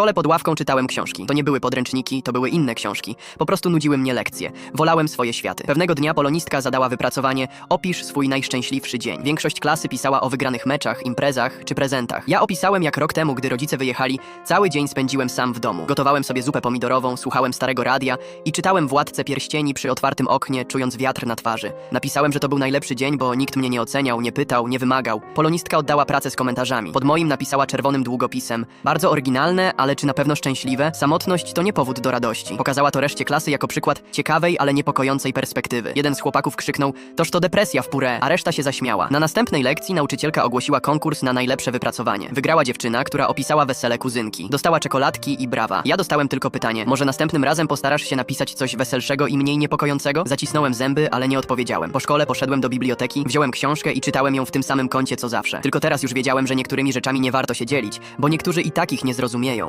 szkole pod ławką czytałem książki. To nie były podręczniki, to były inne książki. Po prostu nudziły mnie lekcje. Wolałem swoje światy. Pewnego dnia polonistka zadała wypracowanie Opisz swój najszczęśliwszy dzień. Większość klasy pisała o wygranych meczach, imprezach czy prezentach. Ja opisałem jak rok temu, gdy rodzice wyjechali, cały dzień spędziłem sam w domu. Gotowałem sobie zupę pomidorową, słuchałem starego radia i czytałem Władcę Pierścieni przy otwartym oknie, czując wiatr na twarzy. Napisałem, że to był najlepszy dzień, bo nikt mnie nie oceniał, nie pytał, nie wymagał. Polonistka oddała pracę z komentarzami. Pod moim napisała czerwonym długopisem. Bardzo oryginalne, ale czy na pewno szczęśliwe? Samotność to nie powód do radości. Pokazała to reszcie klasy jako przykład ciekawej, ale niepokojącej perspektywy. Jeden z chłopaków krzyknął, toż to depresja w purę, a reszta się zaśmiała. Na następnej lekcji nauczycielka ogłosiła konkurs na najlepsze wypracowanie. Wygrała dziewczyna, która opisała wesele kuzynki. Dostała czekoladki i brawa. Ja dostałem tylko pytanie, może następnym razem postarasz się napisać coś weselszego i mniej niepokojącego? Zacisnąłem zęby, ale nie odpowiedziałem. Po szkole poszedłem do biblioteki, wziąłem książkę i czytałem ją w tym samym kącie co zawsze. Tylko teraz już wiedziałem, że niektórymi rzeczami nie warto się dzielić, bo niektórzy i tak ich nie zrozumieją.